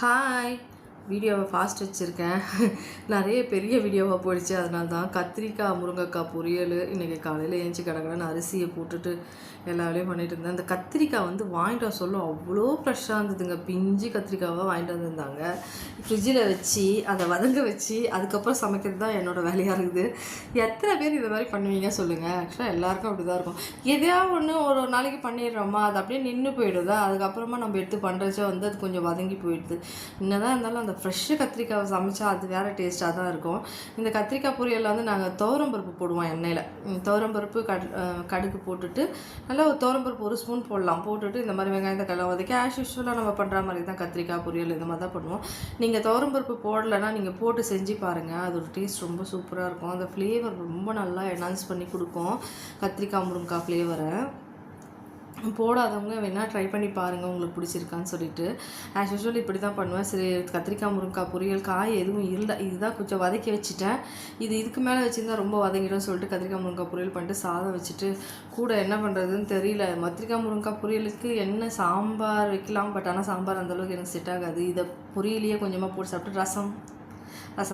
Hi. வீடியோவை fast வச்சுருக்கேன். நிறைய பெரிய வீடியோவாக போயிடுச்சு. அதனால தான் கத்திரிக்காய் முருங்கைக்காய் பொரியல் இன்றைக்கி காலையில் ஏஞ்சி கிடக்கிறேன்னு அரிசியை போட்டுட்டு எல்லா வேலையும் பண்ணிட்டு இருந்தேன். அந்த கத்திரிக்காய் வந்து வாங்கிட்டு வர சொல்லும் அவ்வளோ ஃப்ரெஷ்ஷாக இருந்ததுங்க. பிஞ்சு கத்திரிக்காவாக வாங்கிட்டு வந்திருந்தாங்க. ஃப்ரிட்ஜில் வச்சு அதை வதங்க வச்சு அதுக்கப்புறம் சமைக்கிறது தான் என்னோடய வேலையாக இருக்குது. எத்தனை பேர் இந்த மாதிரி பண்ணுவீங்க சொல்லுங்கள் ஆக்சுவலாக எல்லாருக்கும் அப்படி தான் இருக்கும். எதையாவது ஒன்று ஒரு ஒரு நாளைக்கு பண்ணிடுறோமா? அது அப்படியே நின்று போயிடுதா? அதுக்கப்புறமா நம்ம எடுத்து பண்ணுறச்சோ வந்து அது கொஞ்சம் வதங்கி போயிடுது. என்னதான் இருந்தாலும் அந்த ஃப்ரெஷ்ஷு கத்திரிக்காவை சமைச்சா அது வேறு டேஸ்ட்டாக தான் இருக்கும். இந்த கத்திரிக்காய் பொரியலில் வந்து நாங்கள் துவரம்பருப்பு போடுவோம் எண்ணெயில். துவரம்பருப்பு கடு கடுகு போட்டுட்டு நல்லா ஒரு துவரம்பருப்பு ஒரு ஸ்பூன் போடலாம். போட்டுட்டு இந்த மாதிரி வெங்காயத்தை கல்லாம் வதக்கி ஆஸ் யூஸ்வலாக நம்ம பண்ணுற மாதிரி தான் கத்திரிக்காய் பொரியல் இந்த மாதிரி தான் பண்ணுவோம். நீங்கள் துவரம்பருப்பு போடலைன்னா நீங்கள் போட்டு செஞ்சு பாருங்கள் அதோட டேஸ்ட் ரொம்ப சூப்பராக இருக்கும். அந்த ஃப்ளேவர் ரொம்ப நல்லா என்ஹான்ஸ் பண்ணி கொடுக்கும். கத்திரிக்காய் முருங்கைக்காய் ஃப்ளேவரை போடாதவங்க வேணால் ட்ரை பண்ணி பாருங்கள் உங்களுக்கு பிடிச்சிருக்கான்னு சொல்லிட்டு. ஆஸ் யூஸ்வல் இப்படி தான் பண்ணுவேன். சரி கத்திரிக்காய் முருங்கைக்காய் பொரியல் காய் எதுவும் இல்லை. இதுதான் கொஞ்சம் வதக்கி வச்சுட்டேன். இது இதுக்கு மேலே வச்சுருந்தா ரொம்ப வதங்கிடும் சொல்லிட்டு கத்திரிக்காய் முருங்கைக்காய் பொரியல் பண்ணிட்டு சாதம் வச்சுட்டு கூட என்ன பண்ணுறதுன்னு தெரியல. கத்திரிக்காய் முருங்கைக்காய் பொரியலுக்கு என்ன சாம்பார் வைக்கலாம். பட் ஆனால் சாம்பார் அந்தளவுக்கு எனக்கு செட் ஆகாது. இதை பொரியலையே கொஞ்சமாக போட்டு சாப்பிட்டு ரசம் ரசம்